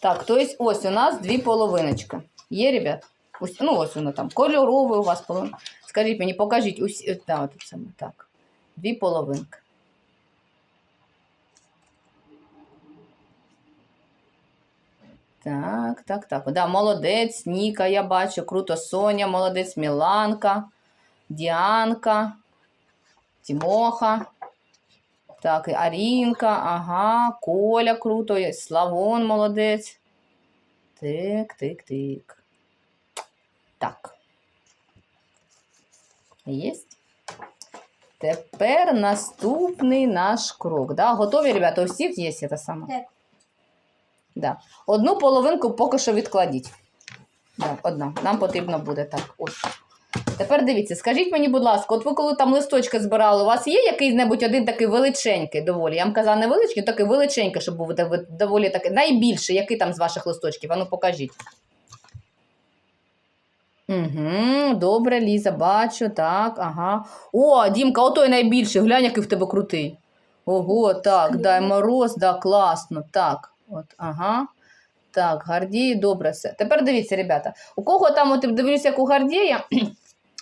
Так, то есть ось у нас дві половиночки. Є, ребят? Ось, ну, ось воно там. Кольоровий у вас половинка. Скажіть мені, покажіть усі. е, Да, тут саме так. Дві половинки. Так, так, так. Да, молодець, Ніка, я бачу. Круто, Соня, молодець, Міланка, Діанка, Тімоха. Так, і Арінка, ага, Коля круто, Славон молодець. Тик, тик, тик. Так. Єсть. Тепер наступний наш крок. Да? Готові, ребята? У всіх є це саме? Так. Да. Одну половинку поки що відкладіть. Да, одна. Нам потрібно буде так. Ось. Тепер дивіться, скажіть мені, будь ласка, от ви коли там листочки збирали, у вас є якийсь-небудь один такий величенький доволі? Я вам казала не величенький, такий величенький, щоб був доволі такий. Найбільший, який там з ваших листочків? Ану покажіть. Угу, добре, Ліза, бачу, так, ага. О, Дімка, отой найбільший, глянь, який в тебе крутий. Ого, так, дай мороз, да, класно, так. От, ага. Так, Гардій, добре все. Тепер дивіться, ребята, у кого там, от дивлюся, як у Гардія,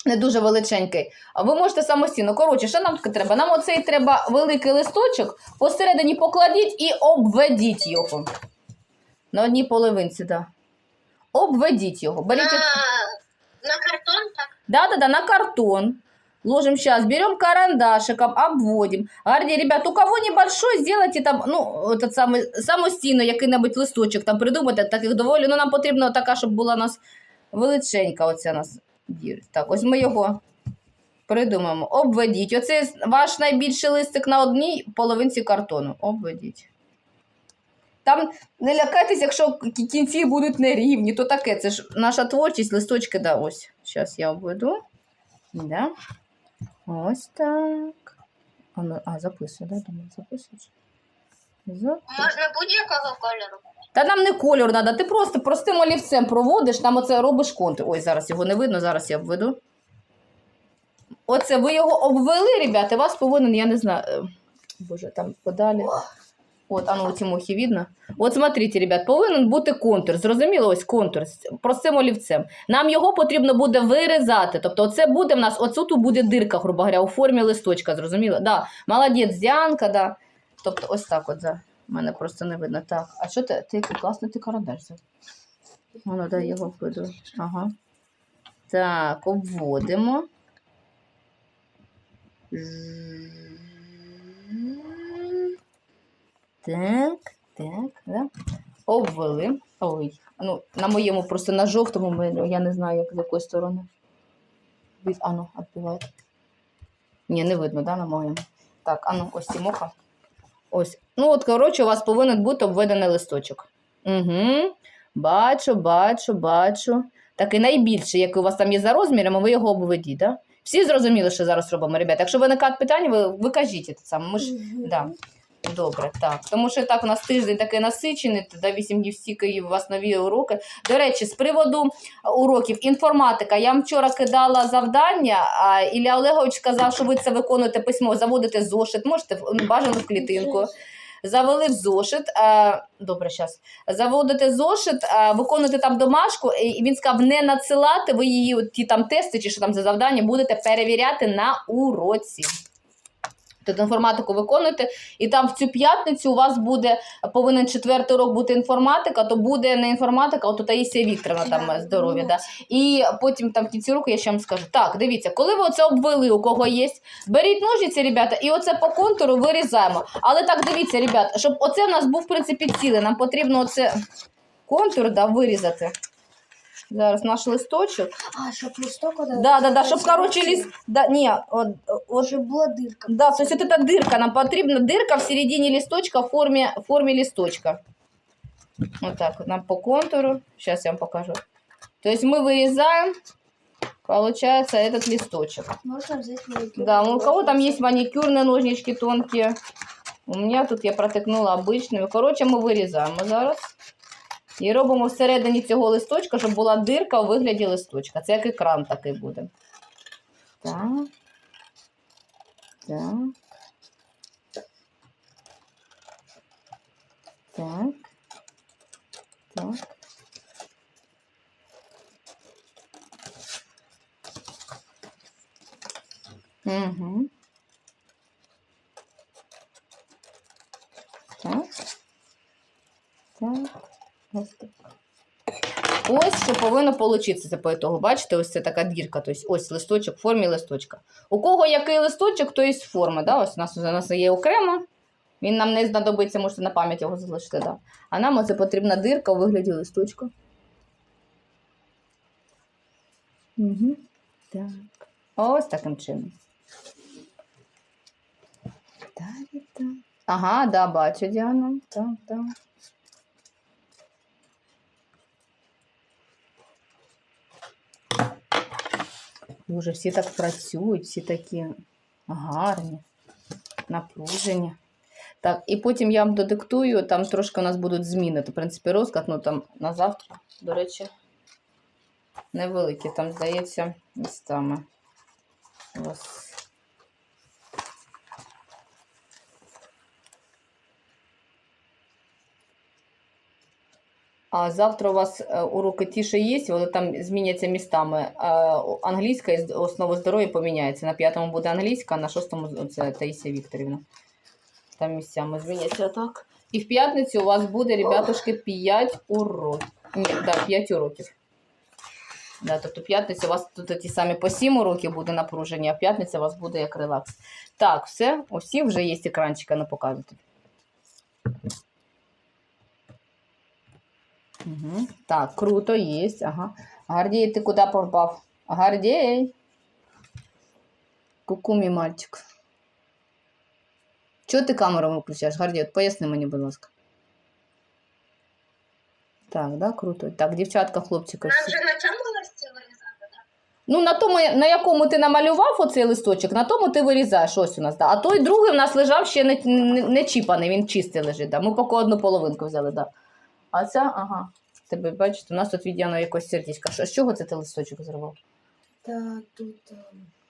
не дуже величенький, а ви можете самостійно. Коротше, що нам треба? Нам оцей треба великий листочок, посередині покладіть і обведіть його. На одній половинці, так. Да. Обведіть його. Беріть На, на картон так? Да-да-да, на картон. Ложим сейчас, берем карандашиком, обводим. Гарди, ребят, у кого небольшой, сделайте там, ну, этот самый, самостійно який-небудь листочок там придумайте, таких доволі, ну, нам потрібно така, щоб була у нас величенька оця у нас дір. Так, ось ми його придумаємо. Обведіть. Оце ваш найбільший листик на одній половинці картону. Обведіть. Там не лякайтесь, якщо кінці будуть нерівні, то таке. Це ж наша творчість, листочки, да, ось. Зараз я обведу. Да. Ось так. А, а записую, да? Думаю, записуєш? Записую. Можна будь-якого кольору. Та нам не кольор треба, ти просто простим олівцем проводиш, там оце робиш контур. Ой, зараз його не видно, зараз я обведу. Оце ви його обвели, ребята, вас повинен, я не знаю. е, Боже, там подалі. От, а ну у Тимохи видно. От смотрите, ребят, повинен бути контур. Зрозуміло, ось контур простим олівцем. Нам його потрібно буде вирізати. Тобто, оце буде в нас, оце тут буде дирка, грубо говоря, у формі листочка, зрозуміло? Да. Молодець, Діанка, да. Тобто, ось так от за. Мене просто не видно. Так, а що ти? Ти класний ти карандаш. Воно дай його введу. Ага. Так, обводимо. Так, так, да. Обвели. Ой. Ну, на моєму просто на жовтому, я не знаю, як з якої сторони. Від, ану, відбиває. Ні, не видно, да, на моєму. Так, ану, ось Тімоха. Ось. Ну, от, коротше, у вас повинен бути обведений листочок. Угу. Бачу, бачу, бачу. Такий найбільший, який у вас там є за розмірами, ви його обведіть, да? Всі зрозуміли, що зараз робимо, ребята. Якщо виникають питання, ви, ви кажіть це саме. Ми ж, да. Добре, так. Тому що так у нас тиждень такий насичений, до 8 днів стільки у вас нові уроки. До речі, з приводу уроків інформатика. Я вам вчора кидала завдання, а Ілля Олегович сказав, що ви це виконуєте письмо, заводите зошит, можете бажано в клітинку. Завели в зошит. Добре, зараз. Заводите зошит, виконуєте там домашку, і він сказав не надсилати, ви її, ті там тести чи що там за завдання, будете перевіряти на уроці. Тобто інформатику виконуєте, і там в цю п'ятницю у вас буде повинен четвертий урок бути інформатика, то буде не інформатика, а от Таїсія Вікторовна там здоров'я. Да. І потім там в кінці року я ще вам скажу. Так, дивіться, коли ви оце обвели, у кого є, беріть ножниці, ребята, і оце по контуру вирізаємо. Але так дивіться, ребята, щоб оце в нас був в принципі цілий, нам потрібно оце контур да, вирізати. Зараз наш листочок. А, щоб листок ода- Да, да, да, щоб коротше ліс. Да, ні, от, от Щоб була дирка. Да, то есть вот эта дырка, нам потрібна дырка в середине листочка в форме, в форме листочка. Вот так вот, нам по контуру. Сейчас я вам покажу. То есть мы вырезаем, получается, этот листочек. Можна взяти маникюр. Да, ну, у кого там есть маникюрные ножнички тонкие. У меня тут я протикнула обичними. Коротше, ми вирізаємо зараз. І робимо всередині цього листочка, щоб була дирка у вигляді листочка. Це як екран такий буде. Так. Так. Так. Так. Угу. Так. Так. Ось що повинно получитися по ітогу. Бачите, ось це така дірка. Тобто ось листочок в формі листочка. У кого який листочок, то є форма. Да? Ось у нас, у нас є окремо. Він нам не знадобиться, можете на пам'ять його залишити. Да. А нам оце потрібна дирка у вигляді листочка. Угу. Так. Ось таким чином. Ага, да, бачу, Діана. Так, так. Боже, всі так працюють, всі такі гарні, напружені. Так, і потім я вам додиктую, там трошки у нас будуть зміни. В принципі, розклад, ну там на завтра, до речі, невеликі. Там, здається, містами. Ось. А завтра у вас е, уроки ті, що є, вони там зміняться містами. А англійська із основи здоров'я поміняється. На п'ятому буде англійська, а на шостому це Таїсія Вікторівна. Там місцями зміняться так. І в п'ятницю у вас буде, ребятушки, 5 уроків. Ні, так, 5 уроків. Да, тобто п'ятниця у вас тут ті самі по 7 уроків буде напруження, а п'ятниця у вас буде як релакс. Так, все, усі вже є екранчика, не показувати. Угу. Так, круто, є. Ага. Гордій, ти куди попав? Гордій. Ку-ку, мальчик. Чого ти камеру виключаєш? Гордій, от поясни мені, будь ласка. Так, да, круто. Так, дівчатка, хлопчики. Нам всі. же на цьому листі вирізати, так? Ну, на тому, на якому ти намалював оцей листочок, на тому ти вирізаєш ось у нас. Да. А той другий в нас лежав ще не, не, не чіпаний, він чистий лежить. Да. Ми поки одну половинку взяли, да. А ця, ага. Тебе бачите, у нас тут віддяно якось сердечко. Що- З чого це ти листочок зривав? Та тут... ем,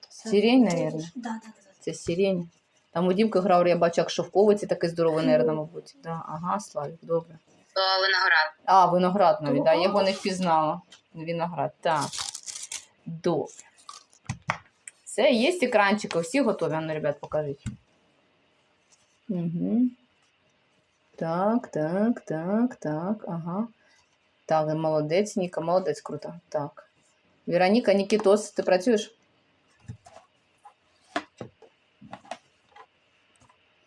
Сирень, наверно? Да, да, да. Це сирень. Там у Дімки грав, я бачу, як шовковиці такий здоровий, наверное, мабуть. Да. Ага, Славік, добре. Виноград. А, виноград навіть, да. я його не впізнала. Виноград, так. Добре. Все, є екранчики, всі готові. А Ну, ребят, покажіть. Угу. Так, так, так, так, ага. Так, молодець, Ніка, молодець, круто. Так. Вероніка, Нікітос, ти працюєш?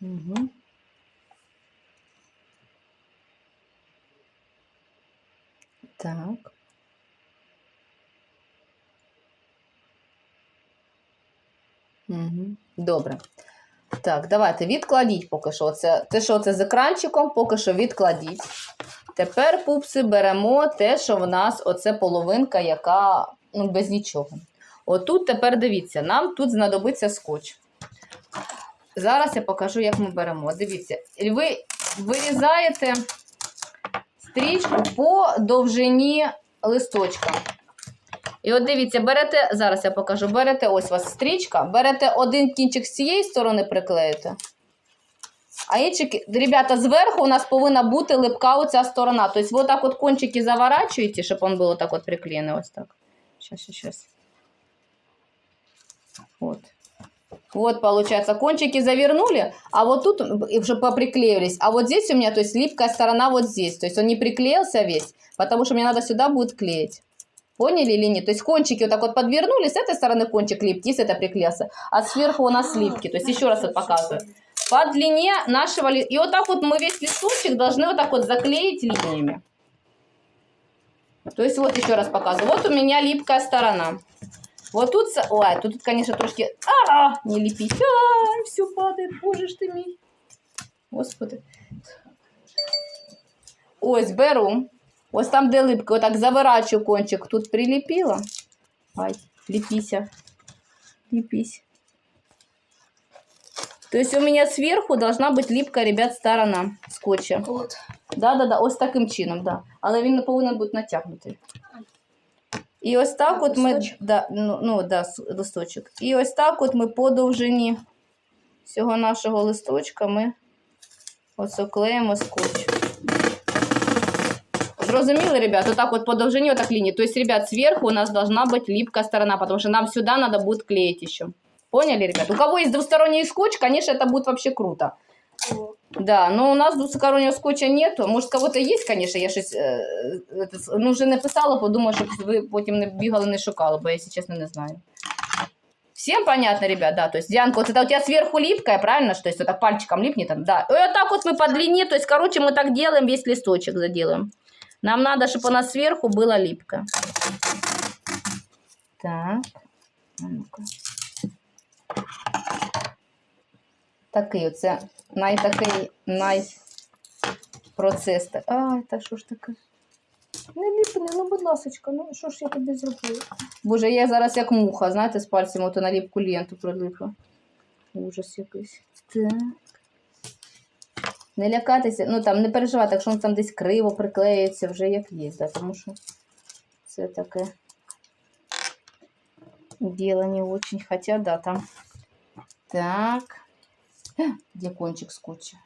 Угу. Так. Угу. Добре. Так, давайте відкладіть поки що. Це, те, що це з екранчиком, поки що відкладіть. Тепер, пупси, беремо те, що в нас оце половинка, яка ну, без нічого. Отут тепер дивіться, нам тут знадобиться скотч. Зараз я покажу, як ми беремо. Дивіться, ви вирізаєте стрічку по довжині листочка. І от дивіться, берете, зараз я покажу, берете ось у вас стрічка, берете один кінчик з цієї сторони приклеїте. А інші, ребята, зверху у нас повинна бути липка оця сторона. Тобто, вот так от кончики заворачуєте, щоб він був так от приклеєний. Ось так. Сейчас, сейчас. Вот. Вот, получается, кончики завернули, а вот тут уже поприклеились. А вот здесь у меня, то есть, липкая сторона вот здесь. То есть, он не приклеился весь, потому что мне надо сюда будет клеить. Поняли или нет? То есть, кончики вот так вот подвернули, с этой стороны кончик липкий, с этой приклеился, а сверху у нас липкий. То есть, еще раз вот показываю. По длине нашего... И вот так вот мы весь листочек должны вот так вот заклеить линиями. То есть, вот еще раз показываю. Вот у меня липкая сторона. Вот тут, ой, тут, конечно, трошки, а, не лепить, а, все падает, боже ж ты мій. Господи. Ось беру. Ось там, де липка, отак заворачую кончик, тут прилепила. Ай, лепися. Лепись. То есть у меня сверху должна быть липкая, ребят, сторона скотча. От. Да-да-да, ось таким чином, да. Але він повинен бути натягнутий. І ось так А, от ми. Да, ну, ну, да, листочок. І ось так от ми по довжині всього нашого листочка ми оце клеїмо скотч. зрозуміли, ребят? Вот так вот по довжине вот так линии. То есть, ребят, сверху у нас должна быть липкая сторона, потому что нам сюда надо будет клеить еще. Поняли, ребят? У кого есть двусторонний скотч, конечно, это будет вообще круто. О, Да, но у нас двустороннего скотча нету. Может, у кого-то есть, конечно, я щось е, е, ну, вже не писала, подумала, щоб ви потім не бігали, не шукали, бо я, якщо чесно, не знаю. Всем понятно, ребят, да, то есть, Дианка, вот это у тебя сверху липкая, правильно, что есть, вот так пальчиком липнет, там, да. И вот так вот мы по длине, то есть, короче, мы так делаем, весь листочек заделаем. Нам надо, чтобы у нас сверху было липко. Так. Такий оце найтакий найпроцес. Ай, та що ж таке? Не ліпне, ну будь ласочка, ну що ж я тобі зробила? Боже, я зараз як муха, знаєте, з пальцем ото на ліпку ленту прилипла. Ужас якийсь. Так. Не лякатися, ну там не переживати, якщо воно там десь криво приклеїться, вже як є, да, тому що це таке діло не очень. Хотя, да, там. Так. Где кончик скотча?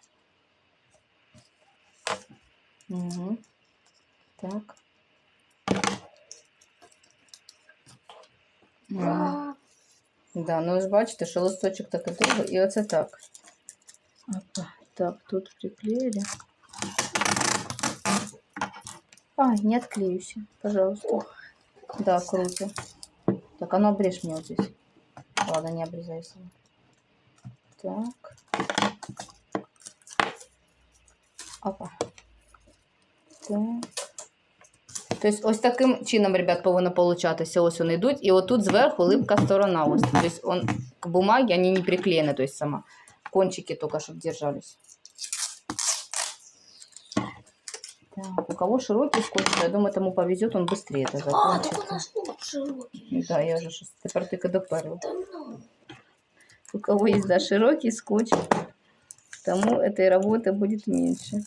Угу. Так. Мгм. Да, ну ви ж бачите, що листочок такий довгий, і оце так. Опа. Так, тут приклеили. Ай, не отклеюсь, пожалуйста. Да, круто. Так, оно обрежь мне вот здесь. Ладно, не обрезай сам. Так. Опа. Так. Тобто ось таким чином, ребят, повинно получатися. Ось вони йдуть. І отут зверху липка сторона. Ось. Тобто он, к бумаге они не приклеены, то есть сама. Кончики только, чтобы держались. Так, у кого широкий скотч, я думаю, тому повезет, он быстрее это а, так закончит. у нас тут широкий. Да, я же щось тепер тільки доперла. Давно. У кого есть, да, широкий скотч, тому этой работы будет меньше.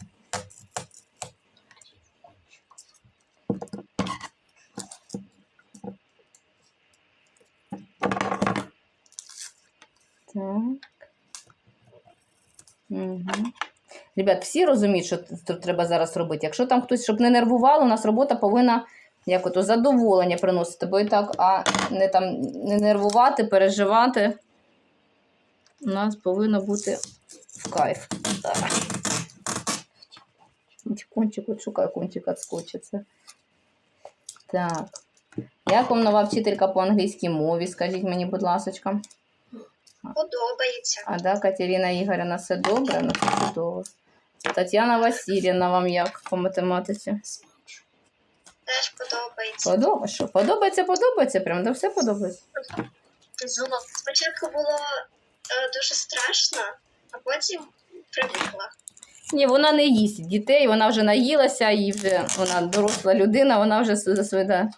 Ребят, всі розуміють, що тут треба зараз робити. Якщо там хтось, щоб не нервувало, у нас робота повинна як ото задоволення приносити, бо і так, а не там не нервувати, переживати. У нас повинно бути в кайф. Так. Кончик, от шукаю кончик відскочиться. Так. Як вам нова вчителька по англійській мові? Скажіть мені, будь ласка. Подобається. А да, Катерина Ігорівна, все добре, ну це чудово. Тетяна Васильівна вам як по математиці? Теж подобається. Подобається? Що? Подобається, подобається? Прям да все подобається. Зло. Спочатку було е, дуже страшно, а потім привикла. Ні, вона не їсть дітей, вона вже наїлася, і вже вона доросла людина, вона вже за своїх да,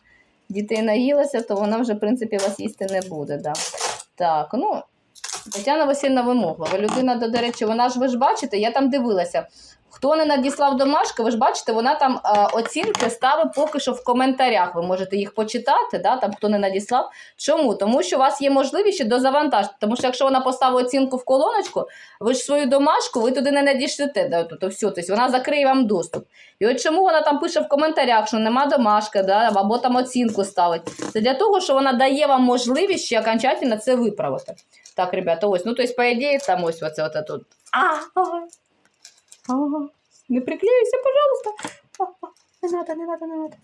дітей наїлася, то вона вже, в принципі, вас їсти не буде. Да. Так, ну, Тетяна Васильівна вимоглива. Людина, до речі, вона ж ви ж бачите, я там дивилася. Хто не надіслав домашки, ви ж бачите, вона там е, оцінки ставить поки що в коментарях. Ви можете їх почитати, да, там хто не надіслав. Чому? Тому що у вас є можливість ще дозавантажити. Тому що якщо вона поставить оцінку в колоночку, ви ж свою домашку, ви туди не надішлете. Да, то, то все, тобто вона закриє вам доступ. І от чому вона там пише в коментарях, що нема домашки, да, або там оцінку ставить. Це для того, що вона дає вам можливість ще окончательно це виправити. Так, ребята, ось, ну то есть, по ідеї, там ось оце оце тут. А, ага. Не приклеюйся, пожалуйста. А, а, Не надо, не надо, не надо.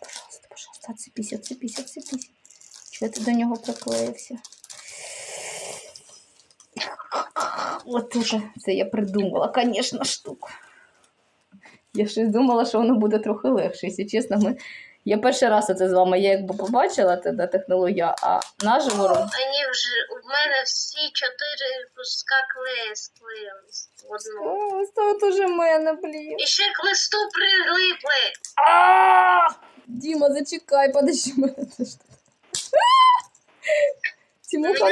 Пожалуйста, пожалуйста, отцепись, отцепись, отцепись. Чого ти до нього приклеївся? От це, це я придумала, звісно, штуку. Я щось думала, що воно буде трохи легше, якщо чесно. Ми... Я перший раз це з вами, я якби побачила тоді технологію, а наживо роб- Мені вже у мене всі чотири куска клею склеїлись в одну. О, Ось тут уже мене, блін. І ще к листу прилипли. А! Діма, зачекай, подожди мене. Це ж таке. Ну... це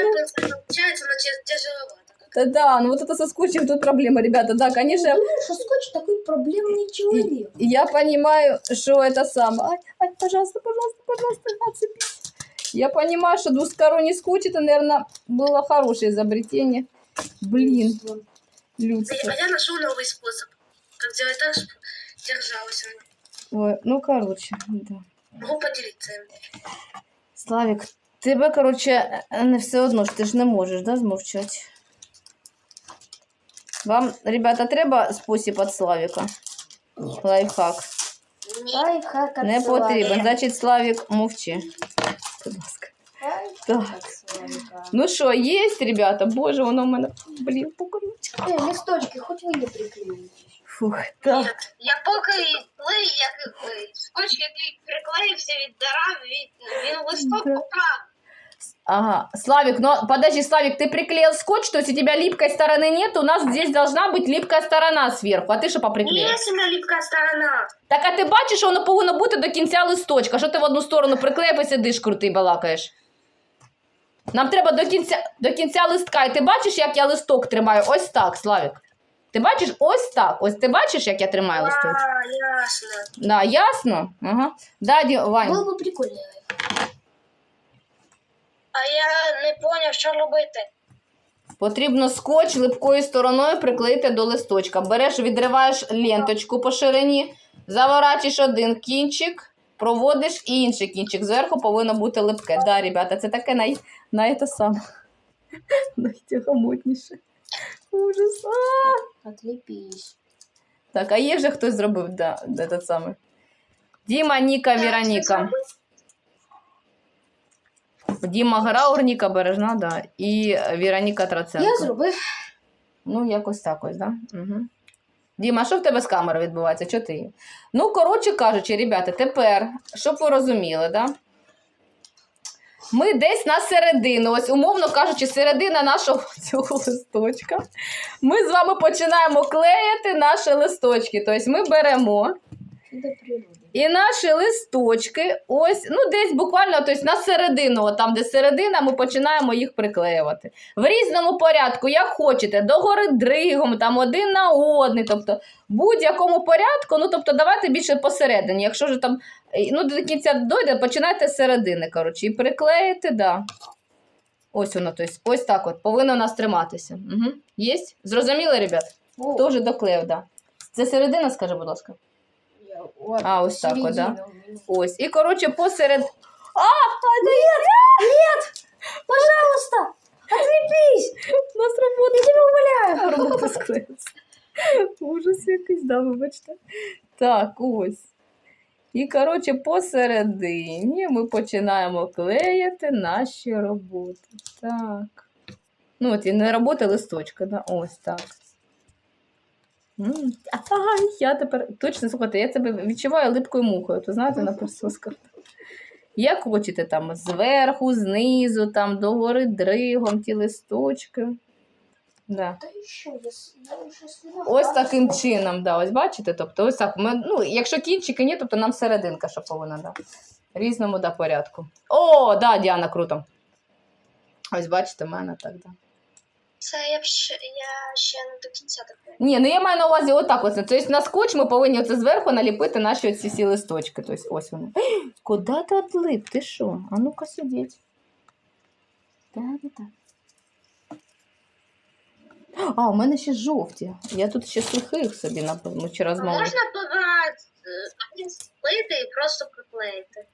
виходить, вона тяжеловато. Да, да, ну вот это со скотчем тут проблема, ребята. Да, конечно, Что скотч такой проблемный человек. я понимаю, что это самое. Ай, ай, пожалуйста, пожалуйста, пожалуйста, отцепись. Я понимаю, что двусторонний скотч, это, наверное, было хорошее изобретение. Блин. А людське. я нашел новый способ, как сделать так, чтобы держалось оно. Ой, ну коротше, да. Могу поделиться им. Славік, тебе, коротше, не все одно ж ти ж не можеш, да, змовчати. Вам, ребята, треба спосіб від Славіка? Лайфхак. Лайфхак Не потрібен. Значить, Славік, мовчи. Будь ласка. Так. Славика. Ну що, є, ребята? Боже, воно в мене, блін, покрутить. Э, листочки, хоть вы не приклеитесь. Фух, так. Нет, я поки клей, як клей. Скотч, який приклеївся від дара, від, він листок поправив. Ага, Славик, но подожди, Славик, ты приклеил скотч, то есть у тебя липкой стороны нет, у нас здесь должна быть липкая сторона сверху, а ти що поприклеїв? Є сильна ліпка сторона. Так а ти бачиш, що воно повинно бути до кінця листочка. Що ти в одну сторону приклеїв і сидиш крутий балакаєш? Нам треба до кінця, до кінця листка. І ти бачиш, як я листок тримаю? Ось так, Славік. Ти бачиш ось так. Ось ти бачиш, як я тримаю листочок? А, ясно. Да, ясно? Ага. Да, Ді, Вань. Было бы прикольно. А я не поняв, що робити. Потрібно скотч липкою стороною приклеїти до листочка. Береш, відриваєш ленточку по ширині, заворачуєш один кінчик, проводиш і інший кінчик. Зверху повинно бути липке. Да, ребята, це таке най, най те саме. Найтягомотніше. Ужас. А! Так, а є вже хтось зробив, да, де те саме. Діма, Ніка, Віроніка. Діма Граур, Ніка Бережна, да. І Віроніка Траценко. Я зробив. Ну, якось так ось, да? Угу. Діма, що в тебе з камери відбувається? Чого ти? є? Ну, коротше кажучи, ребята, тепер, щоб ви розуміли, да? Ми десь на середину, ось умовно кажучи, середина нашого цього листочка. Ми з вами починаємо клеїти наші листочки. Тобто ми беремо. І наші листочки, ось, ну десь буквально тобто, на середину, там, де середина, ми починаємо їх приклеювати. В різному порядку, як хочете, догори дригом, там один на одний, тобто в будь-якому порядку, ну тобто давайте більше посередині. Якщо ж там е, ну, до кінця дойде, починайте з середини, коротше, і приклеїти, да. Ось воно, тобто, ось так от, повинно у нас триматися. Угу. Єсть? Зрозуміли, ребят? Хто вже доклеїв, да. Це середина, скажи, будь ласка. Вот, А, вот так вот, да? Ось. І, коротше, посеред. А, Пожалуйста, отлепись! нас робота. Я тебе умоляю. Робота склеїться. Ужас якийсь, да, вибачте. Так, ось. І, коротше, посередині ми починаємо клеїти наші роботи. Так. Ну, от і не робота листочка, да? Ось так. Ай, я тепер точно слухайте, я тебе відчуваю липкою мухою, то знаєте, на присосках. Як хочете там зверху, знизу, там догори дригом, ті листочки. Да. Ось таким чином, да, ось бачите, тобто ось так. Ми, ну, якщо кінчики ні, тобто нам серединка, що повинна, да. Різному да, порядку. О, да, Діана, круто. Ось бачите, в мене так, да. Це я, ще, я ще не до кінця таке. Ні, ну я маю на увазі отак ось. Тобто на скотч ми повинні оце зверху наліпити наші оці всі листочки. Тобто ось вони. Куди ти отлип? Ти що? А ну-ка сидіть. Так, так. А, у мене ще жовті. Я тут ще сухих собі напевно. З мамою. Можна побрати один сплити і просто приклеїти.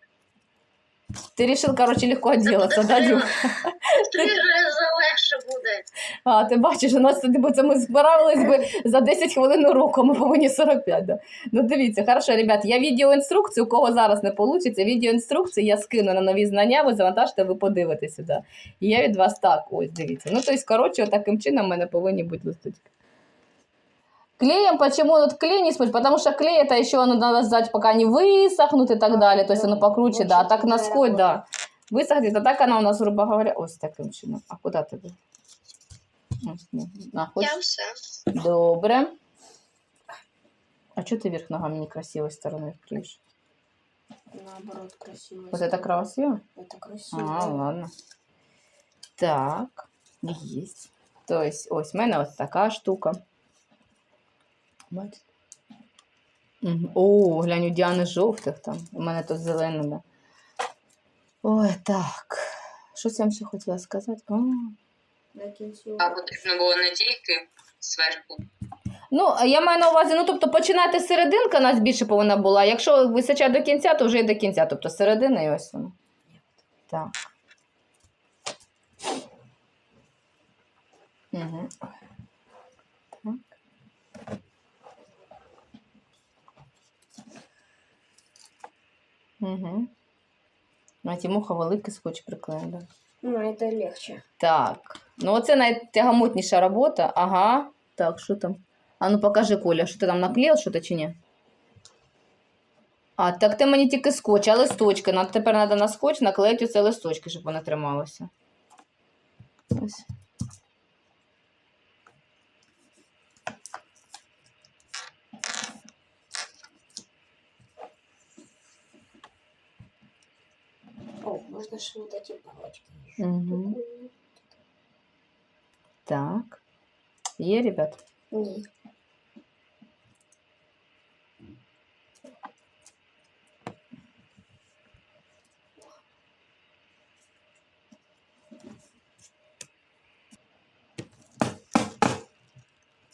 Ти вирішив, коротше, легко відділитися, да? Три легше буде. А, ти бачиш, у нас тоді, це ми справились би за 10 хвилин уроку, ми повинні 45. Да? Ну дивіться, хорошо, ребят, я відеоінструкцію, у кого зараз не вийде, відеоінструкцію я скину на нові знання, ви завантажте, ви подивитесь сюди. І я від вас так, ось дивіться. Ну, тобто, коротше, таким чином в мене повинні бути листочки. Клеем, почему вот клей не смыть? Потому что клей это еще оно надо ждать, пока они высохнут и так далее. То есть оно покруче, да. А так на скотч, да. Висохнет, а так оно у нас, грубо говоря, ось таким чином. А куди тебе? Ось, ні. На, хоч. Я все. Добре. А что ты вверх ногами некрасивой стороной клеишь? Наоборот, красиво. Вот это красиво? Это красиво. А, ладно. Так, есть. То есть, ось в мене ось така штука. Бачите? Мгм. О, глянь, у Діани жовтих там. У мене тут зелене. Ой, так. Щось я вам ще хотіла сказати. А, А потрібно було не тільки зверху. Ну, я маю на увазі, ну тобто починати з серединка у нас більше повинна була. Якщо височає до кінця, то вже і до кінця. Тобто середина і ось вона. Так. Угу. Угу. А Тимоха великий скотч приклеїв, да? Ну, это легче. Так. Ну, оце найтягомотніша робота. Ага. Так, що там? А ну покажи, Коля, що ти там наклеїв, що то чи ні? А, так ти мені тільки скотч, а листочки. Нам тепер треба на скотч наклеїти оце листочки, щоб вони трималися. Ось. Можно же вот эти палочки. Угу. Так. Є, ребят? Нет.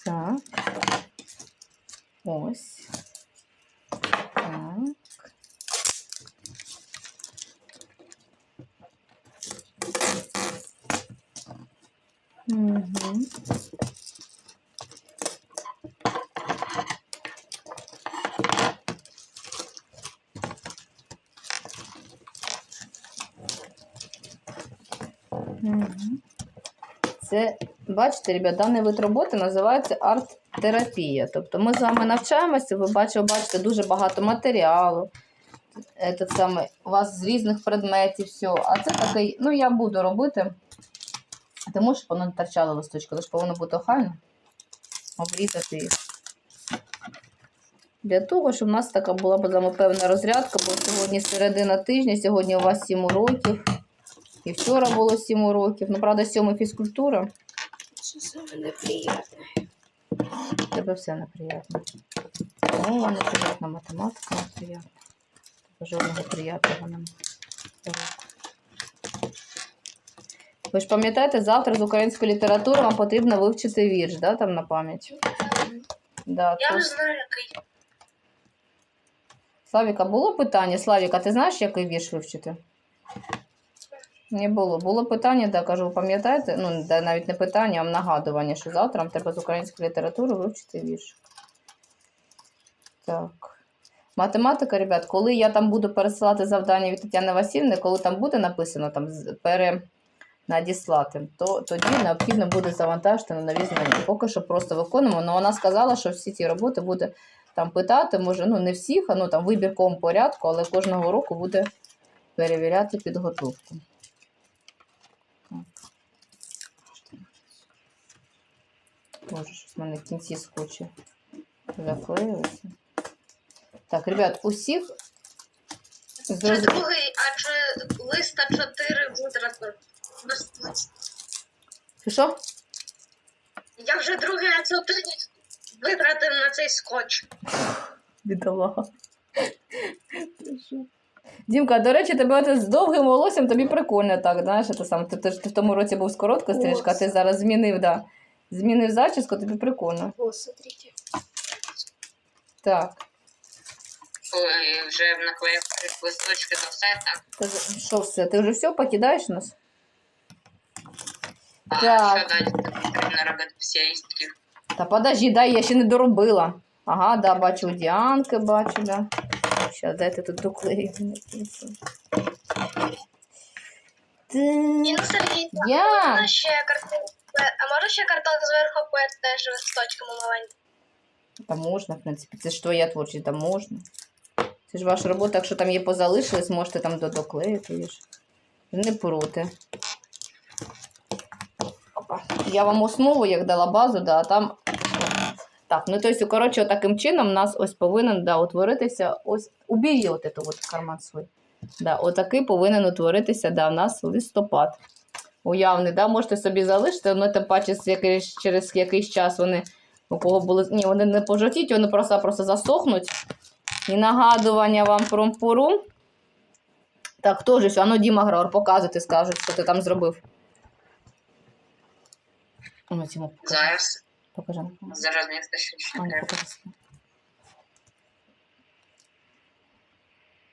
Так. Ось. Це, бачите, ребят, даний вид роботи називається арт-терапія. Тобто ми з вами навчаємося, ви бачите, бачите дуже багато матеріалу. Этот саме, у вас з різних предметів, все. А це такий, ну я буду робити. Тому щоб воно не торчало листочко, лише повинно бути охайно. Обрізати їх. Для того, щоб у нас така була б вами певна розрядка, бо сьогодні середина тижня, сьогодні у вас 7 уроків. І вчора було 7 уроків. Ну, правда, 7 фізкультура. Что самое неприятное. У тебе все неприємно. Мова неприємна, математика неприємна. Жодного приємного немає. Ви ж пам'ятаєте, завтра з української літератури вам потрібно вивчити вірш, да, там на пам'ять. Да, Я не знаю, який. Славіка, було питання? Славіка, ти знаєш, який вірш вивчити? Не було. Було питання, да, кажу, пам'ятаєте? Ну, да, навіть не питання, а нагадування, що завтра вам треба з української літератури вивчити вірш. Так. Математика, ребят, коли я там буду пересилати завдання від Тетяни Васильівни, коли там буде написано там пере надіслати, то тоді необхідно буде завантажити на нові знання. Поки що просто виконуємо. але вона сказала, що всі ці роботи буде там питати, може, ну не всіх, а ну там вибірковому порядку, але кожного року буде перевіряти підготовку. Боже, щось в мене в кінці скотчі заклеїлося. Так, ребят, усіх Чи другий, а чи листа 4 витратив? Що? Я вже другий на цю витратив на цей скотч. Бідолага. Дімка, до речі, тебе з довгим волоссям тобі прикольно так, знаєш, ти, сам, ти, ти, ти в тому році був з короткою стрижка, а ти зараз змінив, да. Змінив зачіску, тобі прикольно. Вот, смотрите. Так. Ой, вже наклеїв листочки, то все так. Та що все? Ти вже все покидаєш нас? А Так. що далі потрібно робити лістки? Та подожди, дай, я ще не доробила. Ага, да, бачу у Діанки, бачу, да. Щас, дайте тут доклею. Ніна Сергійовна, Я. можна ще картон, а можна ще картон зверху теж листочками маленькими? Та можна, в принципі. Це ж твоя творчість, там можна. Це ж ваша робота, якщо там є позалишились, можете там до- доклеїти. я ж Не проти. Я вам основу як дала базу, да, а там. Так, ну тобто, коротше, таким чином у нас ось повинен да, утворитися ось. Убій от эту от карман свій. Да, отакий повинен утворитися да, у нас листопад. Уявний, да, можете собі залишити, воно тим паче через якийсь час вони у кого були. Ні, вони не пожовтіють, вони просто, просто засохнуть. І нагадування вам про пору. Так, хто ж? А ну, Діма Граур, показуйте, скажуть, що ти там зробив. Ну, Тімо, покажи. Зараз. Покажи на камеру. Заразний істочник. А, не покажи.